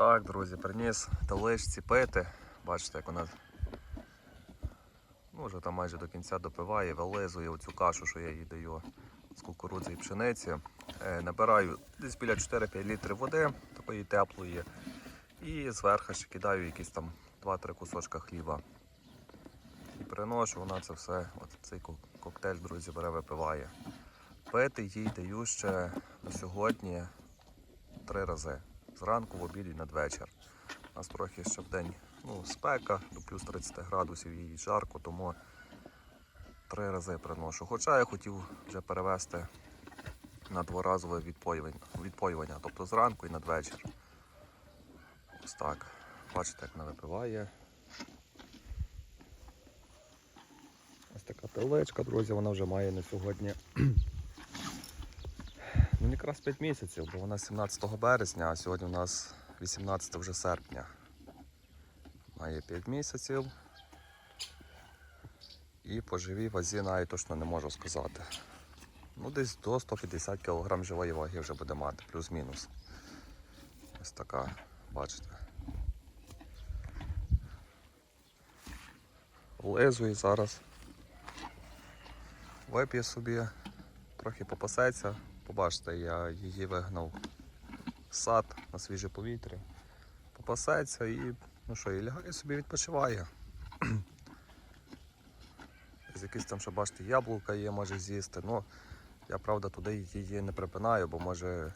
Так, друзі, приніс теличці пити. Бачите, як вона ну, вже там майже до кінця допиває, вилизує оцю кашу, що я їй даю з кукурудзи і пшениці. Е, набираю десь біля 4-5 літрів води, такої теплої. І зверху ще кидаю якісь там 2-3 кусочка хліба. І приношу, вона це все, от цей коктейль, друзі, бере, випиває. Пити їй даю ще на сьогодні три рази. Зранку, в обід і надвечір. У нас трохи ще в день ну, спека, до плюс 30 градусів їй жарко, тому три рази приношу. Хоча я хотів вже перевести на дворазове відпоювання, відпоювання, тобто зранку і надвечір. Ось так. Бачите, як вона випиває. Ось така телечка, друзі, вона вже має на сьогодні. Якраз 5 місяців, бо вона 17 березня, а сьогодні у нас 18 вже серпня. Має 5 місяців. І по живій вазі навіть точно не можу сказати. Ну, десь до 150 кг живої ваги вже буде мати, плюс-мінус. Ось така, бачите. Влизує зараз. Вип'є собі, трохи попасеться. Побачите, я її вигнав в сад на свіже повітря. Попасеться і ну що, і лягає собі відпочиває. З якісь там, що бачите, яблука є, може з'їсти. Ну, я правда туди її не припинаю, бо може,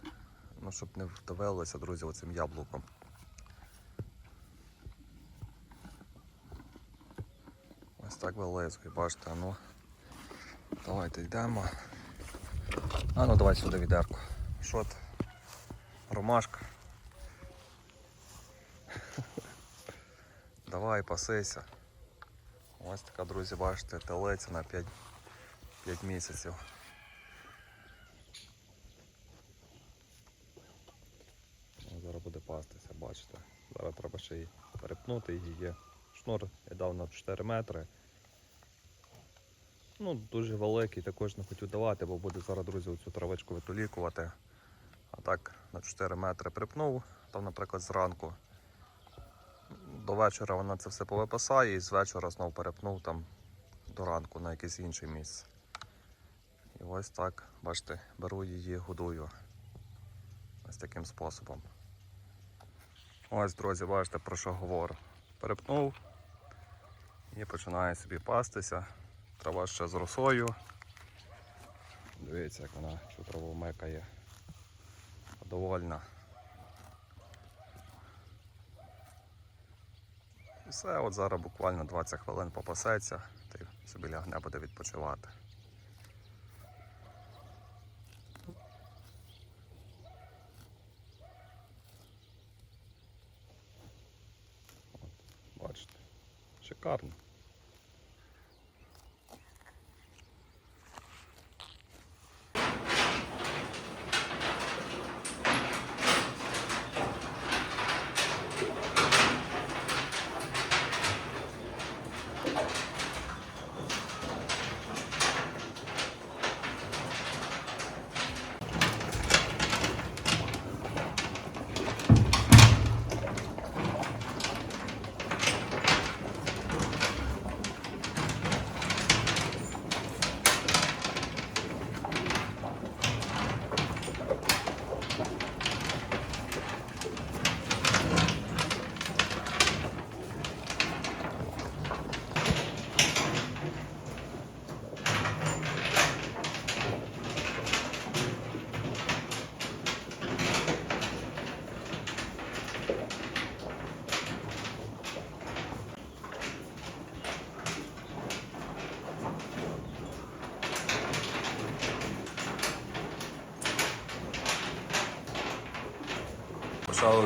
ну, щоб не вдавилося, друзі, оцим яблуком. Ось так вилизує, бачите, ну. Давайте йдемо. А ну давай сюди відерку. Що ти? Ромашка. Давай, пасися. Ось така, друзі, бачите, телеця на 5, 5 місяців. Ну, Зараз буде пастися, бачите. Зараз треба ще й перепнути її. Шнур я дав на 4 метри. Ну, дуже великий, також не хотів давати, бо буде зараз, друзі, цю травичку витолікувати. А так на 4 метри припнув, там, наприклад, зранку. До вечора вона це все повипасає і з вечора знов перепнув там до ранку на якесь інше місце. І ось так, бачите, беру її, годую. Ось таким способом. Ось, друзі, бачите, про що говорю. Перепнув і починає собі пастися. Трава ще з росою. Дивіться, як вона цю траву мекає. Довольна. Все, от зараз буквально 20 хвилин попасеться, та й собі лягне буде відпочивати. От, Бачите, шикарно.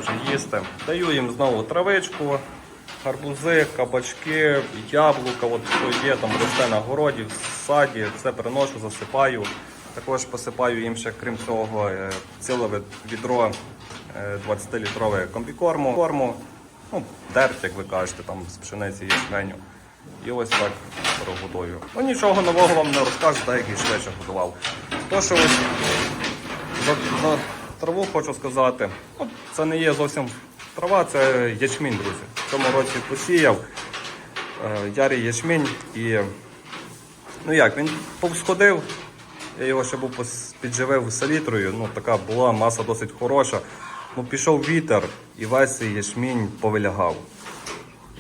Почали їсти. Даю їм знову травичку, гарбузи, кабачки, яблука, от що є, там росте на городі, в саді, все приношу, засипаю. Також посипаю їм ще, крім цього, е, ціле відро е, 20-літрове комбікорму. Корму, ну, дерть, як ви кажете, там з пшениці є шменю. І ось так прогодую. Ну нічого нового вам не розкажу, так як і швидше годував. То, що ось траву хочу сказати, ну, це не є зовсім трава, це ячмінь, друзі. В цьому році посіяв е, ярий ячмінь і ну як, він повсходив, я його ще був підживив селітрою, ну така була маса досить хороша. Ну пішов вітер і весь ячмінь повилягав.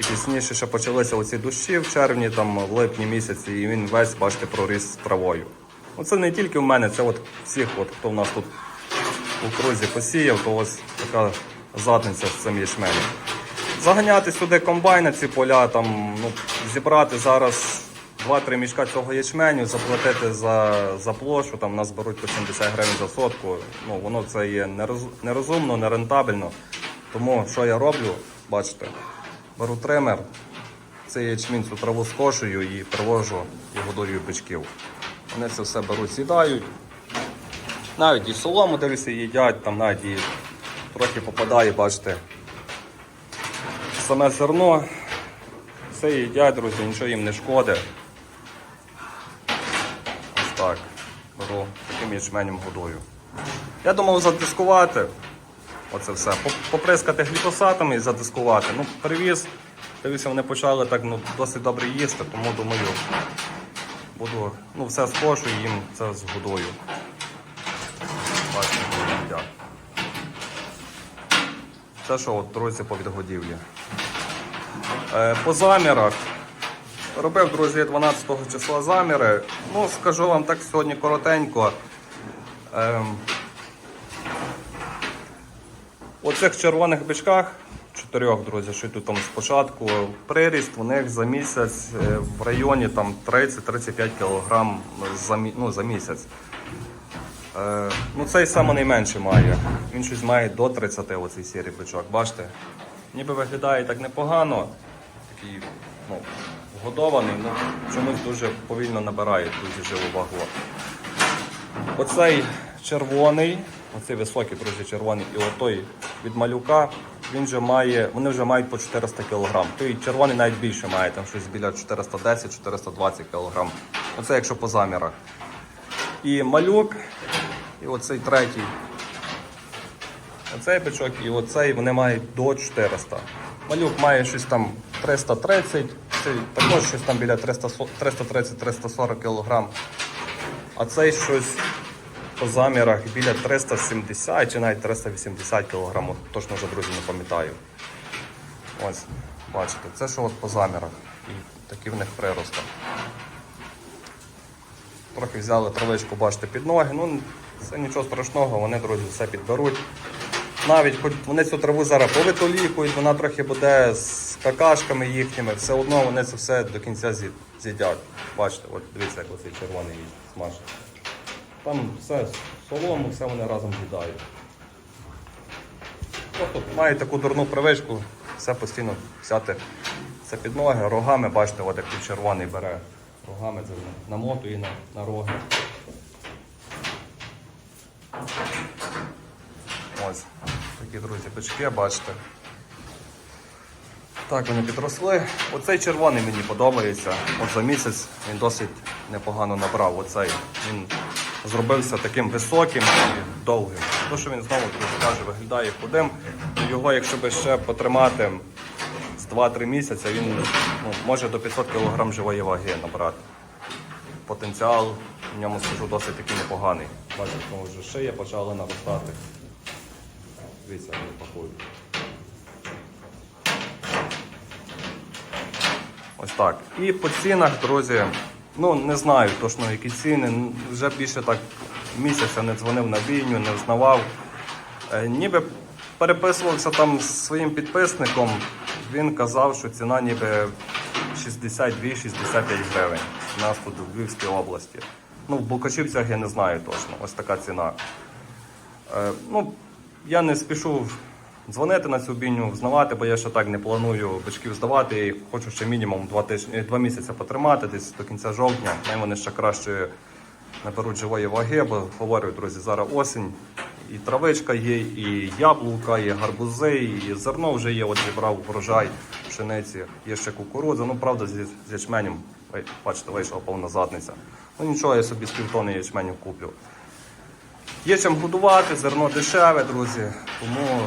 І пізніше ще почалися оці дощі в червні, там в липні місяці, і він весь, бачите, проріс травою. Ну це не тільки в мене, це от всіх, от, хто в нас тут у крузі посіяв, то ось така задниця з цим ячменем. Заганяти сюди комбайн на ці поля, там, ну, зібрати зараз 2-3 мішка цього ячменю, заплатити за, за площу, там нас беруть по 70 гривень за сотку. Ну, воно це є нероз- нерозумно, нерентабельно. Тому що я роблю, бачите, беру тример, цей ячмінь цю траву скошую і привожу і годую бичків. Вони це все беруть, з'їдають. Навіть і солому дивлюся, їдять, там навіть і трохи попадає, бачите. Саме зерно. Все їдять, друзі, нічого їм не шкодить. Ось так. Беру таким ячменем годую. Я думав задискувати. Оце все. Поприскати гліфосатами і задискувати. Ну, привіз. Дивіться, вони почали так ну, досить добре їсти, тому думаю, буду, ну, все скошу і їм це згодую. Бачите, вони їдять. Це що, от, друзі, по відгодівлі. Е, по замірах. Робив, друзі, 12 числа заміри. Ну, скажу вам так сьогодні коротенько. Ем, у цих червоних бичках, чотирьох, друзі, що йдуть там спочатку, приріст у них за місяць е, в районі там 30-35 кг за, ну, за місяць. Е, ну, цей саме найменший має. Він щось має до 30 оцей сірий бичок. Бачите? Ніби виглядає так непогано. Такий ну, вгодований, ну чомусь дуже повільно набирає дуже живу вагу. Оцей червоний, оцей високий, друзі, червоний, і отой від малюка, він вже має, вони вже мають по 400 кг. Той червоний навіть більше має, там щось біля 410-420 кг. Оце якщо по замірах. І малюк, і оцей третій. Оцей бичок і оцей вони мають до 400. Малюк має щось там 330, цей також щось там біля 330-340 кг. А цей щось по замірах біля 370 чи навіть 380 кг. Точно вже, друзі, не пам'ятаю. Ось, бачите, це що от по замірах. І такі в них прирости. Трохи взяли травичку, бачите, під ноги. Ну, це нічого страшного, вони, друзі, все підберуть. Навіть хоч вони цю траву зараз повитолікують, вона трохи буде з какашками їхніми, все одно вони це все до кінця з'ї- з'їдять. Бачите, от дивіться, як оцей червоний смажить. Там все солому, все вони разом з'їдають. Просто мають таку дурну привичку, все постійно взяти це під ноги, рогами, бачите, от як тут червоний бере. Рогами це намотує на, на роги. Ось такі друзі бички, бачите. Так, вони підросли. Оцей червоний мені подобається. От за місяць він досить непогано набрав. Оцей він зробився таким високим і довгим. То, що він знову друзі, каже, виглядає худим. Його, якщо би ще потримати з 2-3 місяці, він ну, може до 500 кг живої ваги набрати. Потенціал в ньому скажу досить такий непоганий. Бачите, тому вже шия почала наростати. Дивіться, вони пакують. Ось так. І по цінах, друзі, ну не знаю точно які ціни. Ну, Вже більше так місяця не дзвонив на бійню, не взнавав. Е, ніби переписувався там з своїм підписником. Він казав, що ціна ніби 62-65 гривень. У нас тут у Львівській області. Ну, в Букачівцях я не знаю точно. Ось така ціна. Е, ну, я не спішу дзвонити на цю бійню, взнавати, бо я ще так не планую бичків здавати. І хочу ще мінімум два, тижні, два місяці потримати, десь до кінця жовтня. Най вони ще краще наберуть живої ваги, бо говорю, друзі, зараз осінь. І травичка є, і яблука, і гарбузи, і зерно вже є. От зібрав врожай пшениці, є ще кукурудза. Ну, правда, з ячменем, бачите, вийшла повна задниця. Ну нічого, я собі з півтони ячменю куплю. Є чим годувати, зерно дешеве, друзі. Тому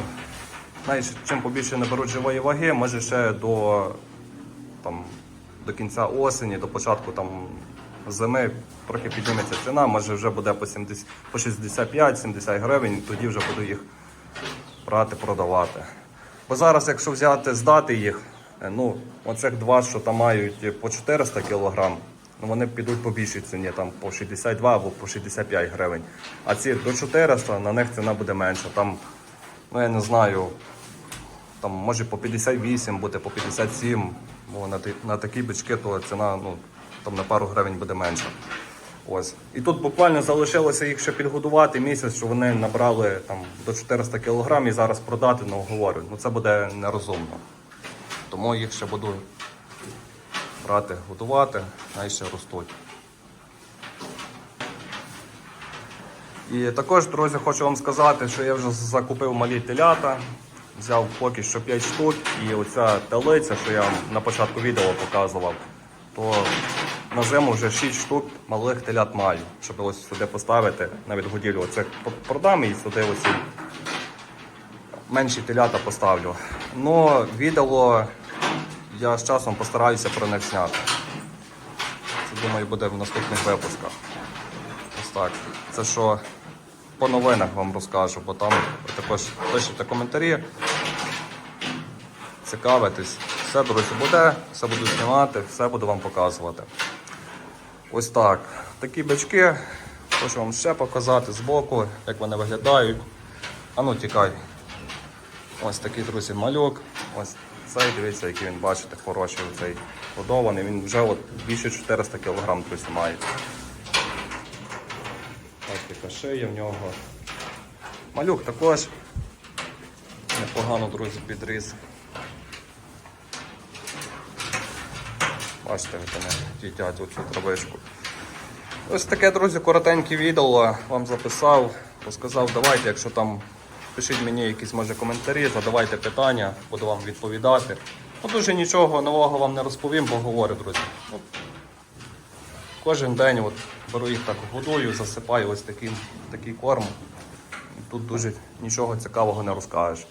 знаєш, чим побільше наберуть живої ваги, може ще до, там, до кінця осені, до початку там, зими трохи підніметься ціна, може вже буде по, 70, по 65-70 гривень, тоді вже буду їх брати, продавати. Бо зараз, якщо взяти, здати їх, е, ну, оцих два, що там мають по 400 кг, ну, вони підуть по більшій ціні, там по 62 або по 65 гривень. А ці до 400, на них ціна буде менша. Там, ну я не знаю, там може по 58 бути, по 57. Бо на, на такі бички то ціна ну, там на пару гривень буде менша. Ось. І тут буквально залишилося їх ще підгодувати місяць, що вони набрали там, до 400 кг і зараз продати, ну говорю, ну це буде нерозумно. Тому їх ще буду брати, годувати, най ще ростуть. І також, друзі, хочу вам сказати, що я вже закупив малі телята, взяв поки що 5 штук, і оця телиця, що я вам на початку відео показував, то на зиму вже 6 штук малих телят маю, щоб ось сюди поставити на відгодівлю. Оце продам і сюди оці менші телята поставлю. Ну, відео я з часом постараюся про них зняти. Це думаю буде в наступних випусках. Ось так. Це що по новинах вам розкажу, бо там також пишете коментарі. Цікавитесь. Все, друзі, буде, все буду знімати, все буду вам показувати. Ось так. Такі бички. Хочу вам ще показати збоку, як вони виглядають. А ну тікай. Ось такий, друзі, малюк. Ось цей, дивіться, який він бачите, хороший цей годований. Він вже от більше 400 кг, друзі, має. Ось така шия в нього. Малюк також непогано, друзі, підріс. Бачите, вони їдять оцю травичку. Ось таке, друзі, коротеньке відео вам записав. Розказав, давайте, якщо там пишіть мені якісь може коментарі, задавайте питання, буду вам відповідати. Ну, дуже нічого нового вам не розповім, бо говорю, друзі. От. Кожен день от, беру їх так годую, засипаю ось таким, такий корм. Тут дуже нічого цікавого не розкажеш.